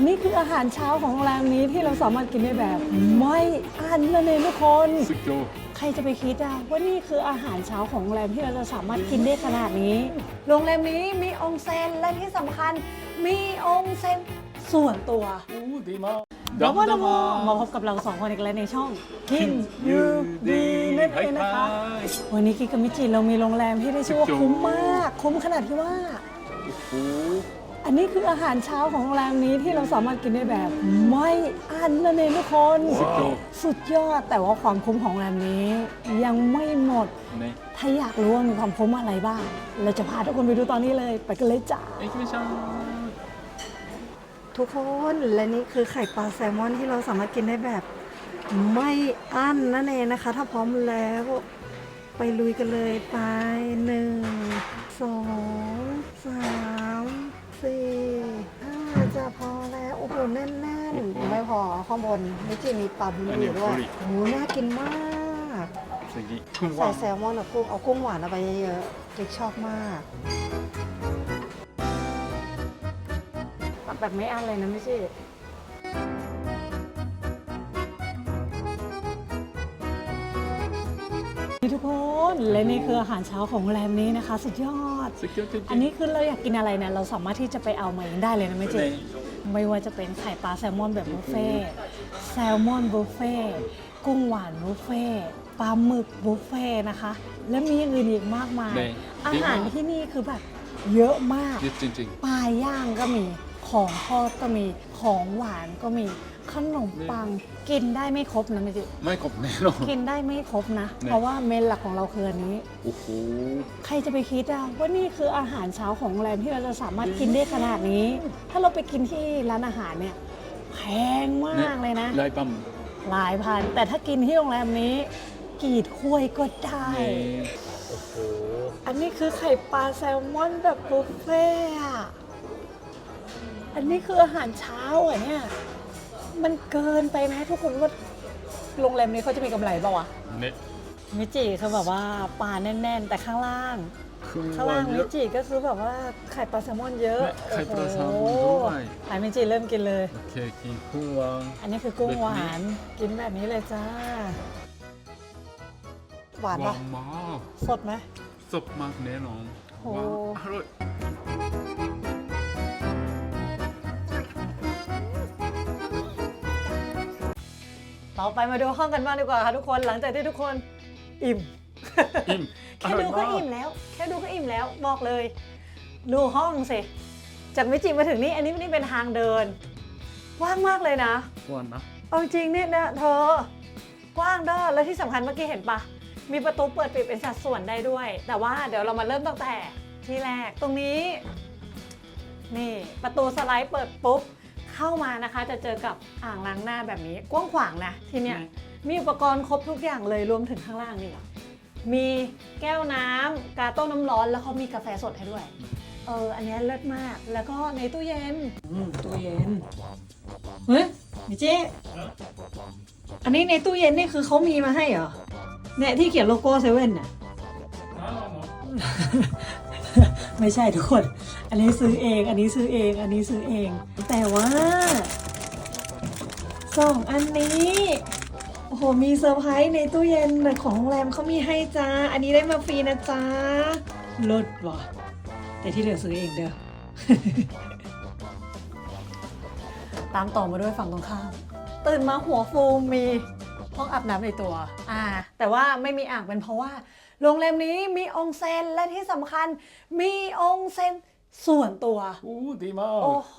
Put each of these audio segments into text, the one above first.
อันนี้คืออาหารเช้าของโรงแรมนี้ที่เราสามารถกินได้แบบ ไม่อั้นนั่นเองทุกคน สุดยอดใครจะไปคิดอะว่านี่คืออาหารเช้าของโรงแรมที่เราจะสามารถกินได้ขนาดนี้ โรงแรมนี้มีองค์เซนและที่สำคัญมีองค์เซนส่วนตัวอู้ดีมากดอมดอมมาพบกับเราสองคนอีกแล้วในช่องกินยูดีนั่นเองนะคะ วันนี้กิกกับมิจิเรามีโรงแรมที่ได้ชื่อว่าคุ้มมาก คุ้มขนาดที่ว่าโอ้โหันนี้คืออาหารเช้าของโรงแรมนี้ที่เราสามารถกินได้แบบไม่อันนั่นเองทุกคน สุดยอดแต่ว่าความคุ้มของโรงแรมนี้ ยังไม่หมด.ถ้าอยากรู้ว่ามีความคุ้มอะไรบ้าง เราจะพาทุกคนไปดูตอนนี้เลย ไปกันเลยจ้า.ทุกคนและนี่คือไข่ปลาแซลมอนที่เราสามารถกินได้แบบ ไม่อั้นนั่นเองนะคะ ถ้าพร้อมแล้ว ไปลุยกันเลยไปหนึ่งสองสาม นูแน่นๆยังไม่พอข้างบนมิจิมีปลาบูรีด้วยโอ้น่ากินมากใส่แซลมอนกับกุ้งเอากุ้งหวานเอาไปเยอะๆเด็กชอบมากแบบไม่อั้นเลยนะไม่ใช่ น และนี่คืออาหารเช้าของโรงแรมนี้นะคะ สุดยอด สุดยอดจริงๆอันนี้คือเราอยากกินอะไรเนี่ยเราสามารถที่จะไปเอามาเองได้เลยนะไม่เจ๊ねไม่ว่าจะเป็นไข่ปลาแซลมอนแบบบุฟเฟ่ต์แซลมอนบุฟเฟ่ต์กุ้งหวานบุฟเฟ่ต์ปลาหมึกบุฟเฟ่ต์นะคะ และมีอย่างอื่นอีกมากมายねอาหารที่นี่คือแบบเยอะมาก เยอะจริงปลาย่างก็มี ของทอดก็มี ของหวานก็มีขนมปังกินได้ไม่ครบนะไม่จิๆไม่ครบแน่นอน กินได้ไม่ครบนะเนี่ยเพราะว่าเมนหลักของเราคืออันนี้ โอ้โห ใครจะไปคิดอะว่านี่คืออาหารเช้าของโรงแรมที่เราจะสามารถกินได้ขนาดนี้ ถ้าเราไปกินที่ร้านอาหารเนี่ยแพงมากเลยนะหลายปั๊มหลายพัน แต่ถ้ากินที่โรงแรมนี้ กี่ถ้วยก็ได้ねโอ้โหอันนี้คือไข่ปลาแซลมอนแบบบุฟเฟ่ต์อะอันนี้คืออาหารเช้าอะเนี่ย มันเกินไปไหมทุกคนว่าโรงแรมนี้เขาจะมีกำไรเปล่าวะเน่ยมิจิคือแบบว่าปลาแน่น ๆ แต่ข้างล่างข้างล่างมิจิก็คือแบบว่าไข่ปลาแซลมอนเยอะไข่ปลาแซลมอนด้วยไข่มิจิเริ่มกินเลย โอเคกินกุ้งวางอันนี้คือกุ้งหวานกินแบบนี้เลยจ้า หวานปะสดไหมสดมากแน่นอนโอ้อร่อย ต่อไปมาดูห้องกันบ้างดีกว่าค่ะทุกคนหลังจากที่ทุกคนอิ่ม อิ่มแค่ดูก็อิ่มแล้ว แค่ดูก็อิ่มแล้วบอกเลย ดูห้องสิจากมิจิมาถึงนี่อันนี้นี่เป็นทางเดินกว้างมากเลยนะหวานนะเอาจริงเนี่ยนะเธอกว้างเด้อแล้วที่สำคัญเมื่อกี้เห็นปะมีประตูเปิดปิดเป็นสัดส่วนได้ด้วย แต่ว่าเดี๋ยวเรามาเริ่มตั้งแต่ที่แรกตรงนี้ นี่ประตูสไลด์เปิดปุ๊บ เข้ามานะคะ จะเจอกับอ่างล้างหน้าแบบนี้กว้างขวางนะที่เนี่ยมีอุปกรณ์ครบทุกอย่างเลยรวมถึงข้างล่างนี่มีแก้วน้ำกาต้มน้ำร้อนแล้วเขามีกาแฟสดให้ด้วย เออ อันเนี้ยเลิศมาก แล้วก็ในตู้เย็น อืมตู้เย็นเฮ้ยมิเจ๊อันนี้ในตู้เย็นนี่คือเขามีมาให้เหรอเนี่ยที่เขียนโลโก้เซเว่นน่ะ ไม่ใช่ทุกคน อันนี้ซื้อเอง อันนี้ซื้อเอง อันนี้ซื้อเอง แต่ว่าสองอันนี้ โอ้โห มีเซอร์ไพรส์ในตู้เย็นของโรงแรมเขามีให้จ้า อันนี้ได้มาฟรีนะจ้าลดว่ะ แต่ที่เหลือซื้อเองเด้อ ตามต่อมาด้วยฝั่งตรงข้าม ตื่นมาหัวฟูมีห้องอาบน้ำในตัว อ่า แต่ว่าไม่มีอ่างเป็นเพราะว่า โรงแรมนี้มีองค์เซนและที่สำคัญมีองค์เซนส่วนตัว อู้ดีมากโอ้โห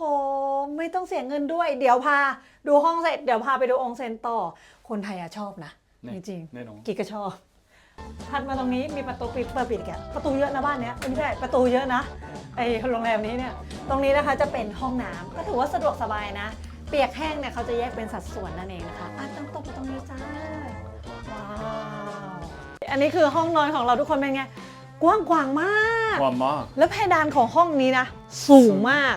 ไม่ต้องเสียเงินด้วย เดี๋ยวพา ดูห้องเสร็จ เดี๋ยวพาไปดูองค์เซนต่อ คนไทยอะชอบนะ จริงแน่นอนๆกิกก็ชอบถัดมาตรงนี้มีประตูปิดเปิดปิดอีกอะประตูเยอะนะบ้านเนี้ยไม่ใช่ประตูเยอะนะไอโรงแรมนี้เนี่ย ตรงนี้นะคะจะเป็นห้องน้ำก็ถือว่าสะดวกสบายนะ เปียกแห้งเนี่ยเขาจะแยกเป็นสัดส่วนนั่นเองนะคะอะต้องตบตรงนี้จ้าว้าว อันนี้คือห้องนอนของเราทุกคนเป็นไง กว้างขวางมากหวานมาก แล้วเพดานของห้องนี้นะ สูงมาก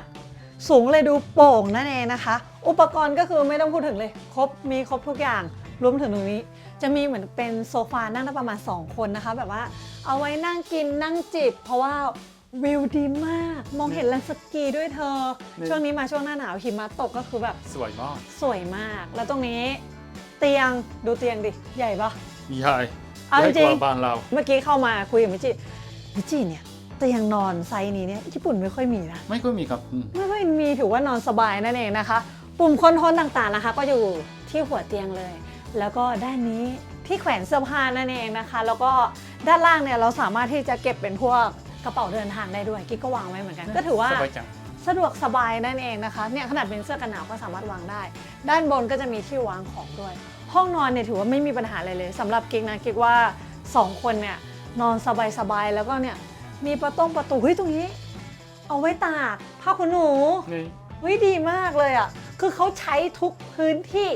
สูงเลยดูโป่งนั่นเองนะคะ อุปกรณ์ก็คือไม่ต้องพูดถึงเลย ครบมีครบทุกอย่างรวมถึงตรงนี้ จะมีเหมือนเป็นโซฟานั่งได้ประมาณ 2 คนนะคะ แบบว่าเอาไว้นั่งกินนั่งจิบ เพราะว่าวิวดีมาก มองเห็นลานสกีด้วยเธอ นี่ ช่วงนี้มาช่วงหน้าหนาวหิมะตกก็คือแบบสวยมากสวยมาก แล้วตรงนี้ เตียงดูเตียงดิ ใหญ่ปะ ใหญ่ เอาใหญ่จริกงว่าบ้านเราเมื่อกี้เข้ามาคุยกับมิจิมิจิเนี่ยเตียงนอนไซส์นี้เนี่ยญี่ปุ่นไม่ค่อยมีนะ ไม่ค่อยมีครับอืมไม่ค่อยมีถือว่านอนสบายนั่นเองนะคะ ปุ่มคอนโทรลต่างๆนะคะ ก็อยู่ที่หัวเตียงเลย แล้วก็ด้านนี้ที่แขวนเสื้อผ้านั่นเองนะคะ แล้วก็ด้านล่างเนี่ยเราสามารถที่จะเก็บเป็นพวกกระเป๋าเดินทางได้ด้วยกิ๊กก็วางไว้เหมือนกัน ก็ถือว่า สบายจัง สะดวกสบายนั่นเองนะคะเนี่ยขนาดเป็นเสื้อกันหนาวก็สามารถวางได้ ด้านบนก็จะมีที่วางของด้วย ห้องนอนเนี่ยถือว่าไม่มีปัญหาอะไรเลยสำหรับกิ๊กนะกิ๊กว่าสองคนเนี่ยนอนสบายๆแล้วก็เนี่ยมีประตงประตูเฮ้ยตรงนี้ เอาไว้ตากผ้าขนหนูนี่เฮ้ยดีมากเลยอะคือเขาใช้ทุกพื้นที่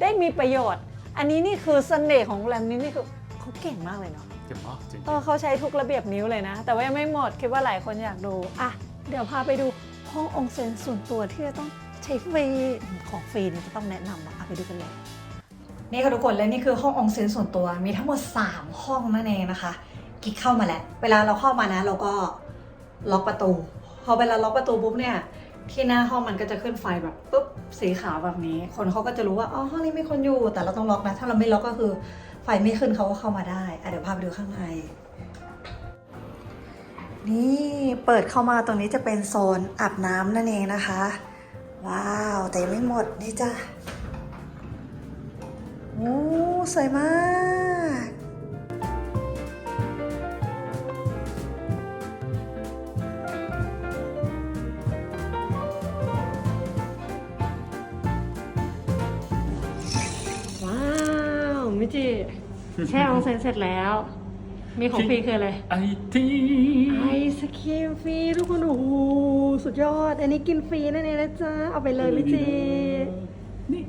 ได้มีประโยชน์ อันนี้นี่คือเสน่ห์ของโรงแรมนี้นี่คือเขาเก่งมากเลยเนาะเจ๋งมากจริงเออเขาใช้ทุกระเบียบนิ้วเลยนะ แต่ว่ายังไม่หมดคิดว่าหลายคนอยากดูอะเดี๋ยวพาไปดูห้ององค์เซนส่วนตัวที่จะต้องใช้ฟรีของฟรีเนี่ยจะต้องแนะนำนะเอาไปดูกันเลย นี่ค่ะทุกคนและนี่คือห้ององเซนส่วนตัวมีทั้งหมด 3 ห้องนั่นเองนะคะกิ๊กเข้ามาแล้ว เวลาเราเข้ามานะ เราก็ล็อกประตู พอเวลาล็อกประตูปุ๊บเนี่ยที่หน้าห้องมันก็จะขึ้นไฟแบบปุ๊บสีขาวแบบนี้ คนเขาก็จะรู้ว่าอ๋อห้องนี้มีคนอยู่ แต่เราต้องล็อกนะ ถ้าเราไม่ล็อกก็คือไฟไม่ขึ้นเขาก็เข้ามาได้อะเดี๋ยวพาไปดูข้างในนี่เปิดเข้ามาตรงนี้จะเป็นโซนอาบน้ำนั่นเองนะคะ ว้าว แต่ยังไม่หมดนี่จ้ะ อ้สวยมากว้าวมิจิแช่ออนเซ็นเสร็จแล้ว มีของฟรีคืออะไร ไอทีไอศครีมฟรีทุกคนโอ้โหสุดยอด อันนี้กินฟรีนั่นเองนะจ๊ะ เอาไปเลยมิจินี่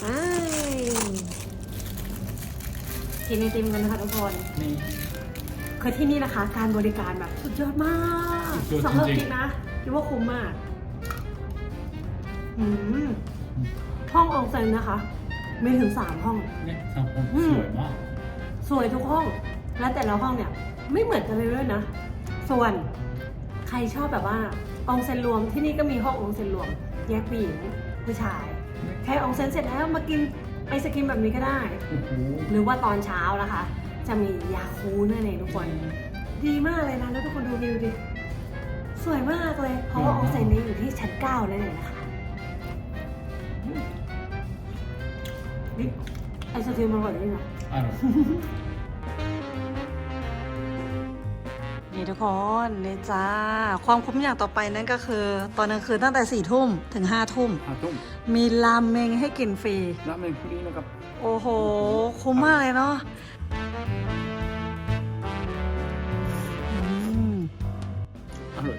ไป กินไอติมกันนะคะทุกคนนี่ คือที่นี่นะคะ การบริการแบบสุดยอดมากสุดยอดสำหรับจริงๆ กิ๊กนะคิดว่าคุ้มมากอืมห้องอองเซ็นนะคะ มีถึงสามห้องนี่สามคนอืม สวยมากสวยทุกห้อง และแต่ละห้องเนี่ย ไม่เหมือนกันเลยด้วยนะ ส่วนใครชอบแบบว่าอองเซนรวมที่นี่ก็มีห้องอองเซนรวม แยกผู้หญิงผู้ชาย แค่อองเซนเสร็จแล้วมากิน ไอศกรีมแบบนี้ก็ได้โอ้โหหรือว่าตอนเช้านะคะ จะมียาคูนั่นเองทุกคน ดีมากเลยนะ แล้วทุกคนดูวิวดิ สวยมากเลย เพราะว่าอองเซนนี้อยู่ที่ชั้นเก้านั่นเองนะคะอืมนี่ไอศกรีมอร่อยด้วยนะอร่อย นี่ทุกคนนี่จ้า ความคุ้มอย่างต่อไปนั่นก็คือ ตอนกลางคืนตั้งแต่สี่ทุ่มถึงห้าทุ่ม ห้าทุ่มมีรามเมงให้กินฟรีราเมงฟรีนะครับ โอ้โห คุ้มมากเลยเนาะอืมอร่อย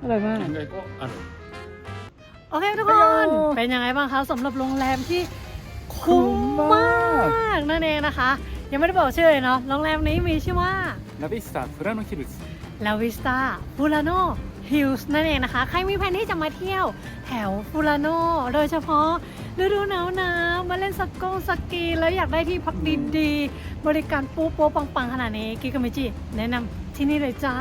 อร่อยมาก ยังไงก็อร่อย โอเคทุกคน เป็นยังไงบ้างคะสำหรับโรงแรมที่คุ้คุ้มมมมากาก นั่นเองนะคะ ยังไม่ได้บอกชื่อเลยเนาะโรงแรมนี้มีชื่อว่า ลาวิสตาฟรานคิรุสลาวิสตาฟูลาโนฮิลส์นั่นเองนะคะ ใครมีแผนที่จะมาเที่ยวแถวฟูลาโนโดยเฉพาะฤดูหนาวหนาวๆมาเล่นสกงสกีแล้วอยากได้ที่พักดีๆ บริการปูโป๊ะปังๆ ขนาดนี้กิกามิจิ แนะนำที่นี่เลยจ้า